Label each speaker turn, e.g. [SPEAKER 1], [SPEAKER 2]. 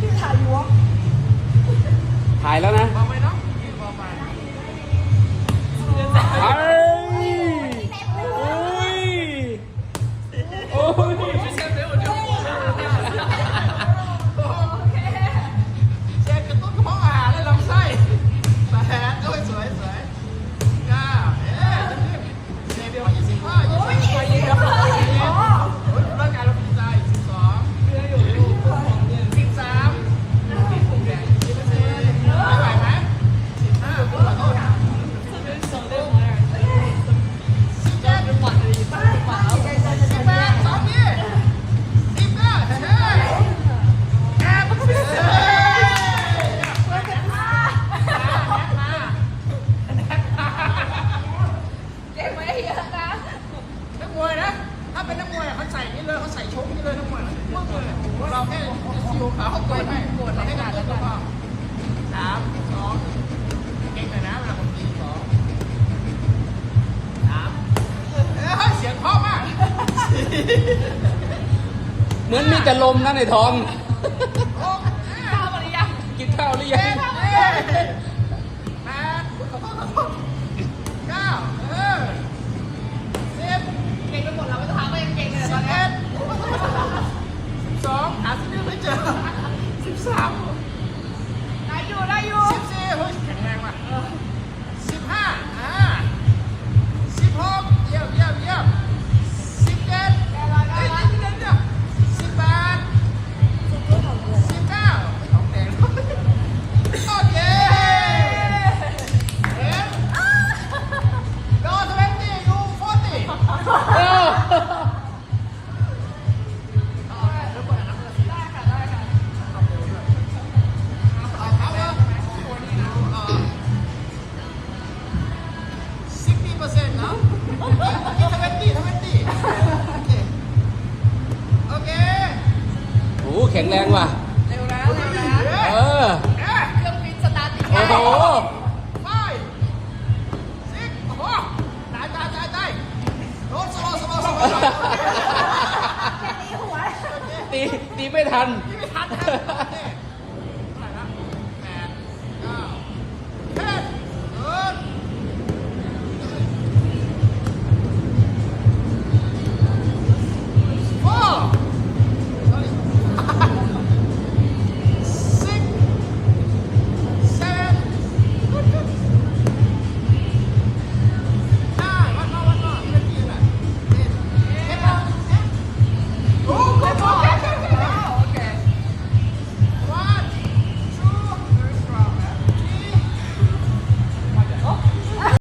[SPEAKER 1] พี่ถ่ายอยู่วะ
[SPEAKER 2] ถ่ายแล้วนะ
[SPEAKER 3] บอกไปเนาะยืนบอกไป ถ้าเป็นนักมวยเขาใส่นี่เลยเขาใส่ชกนี่เลยนักมวยมึงเลยเราแค่ซิวขาเขาโกนให้โกนเราให้การแล้วก็สามสองเก่งเลยนะเวลาผมตีสองสามเฮ้ยเสียงเพราะมาก
[SPEAKER 2] เหมือนมีแต่ลมนะในท้อง
[SPEAKER 3] หก
[SPEAKER 1] ข้าวหรือยัง
[SPEAKER 2] กินข้าวหรือยัง
[SPEAKER 3] แปดเก้า
[SPEAKER 2] ข็งแรงว่ะ
[SPEAKER 1] เร็วนะเร็วนะ
[SPEAKER 2] เออ
[SPEAKER 3] เอ๊ะ
[SPEAKER 1] เครื่องบินสตาร์ทติด
[SPEAKER 2] โอ้โห
[SPEAKER 3] ไปซิกโอ้โหตายตายตายตายโดนสโลว์สโลว์สโลว์
[SPEAKER 1] แค่นี้หัว
[SPEAKER 2] ตีตีไม่ทัน
[SPEAKER 3] ไม่ทันนะโอเค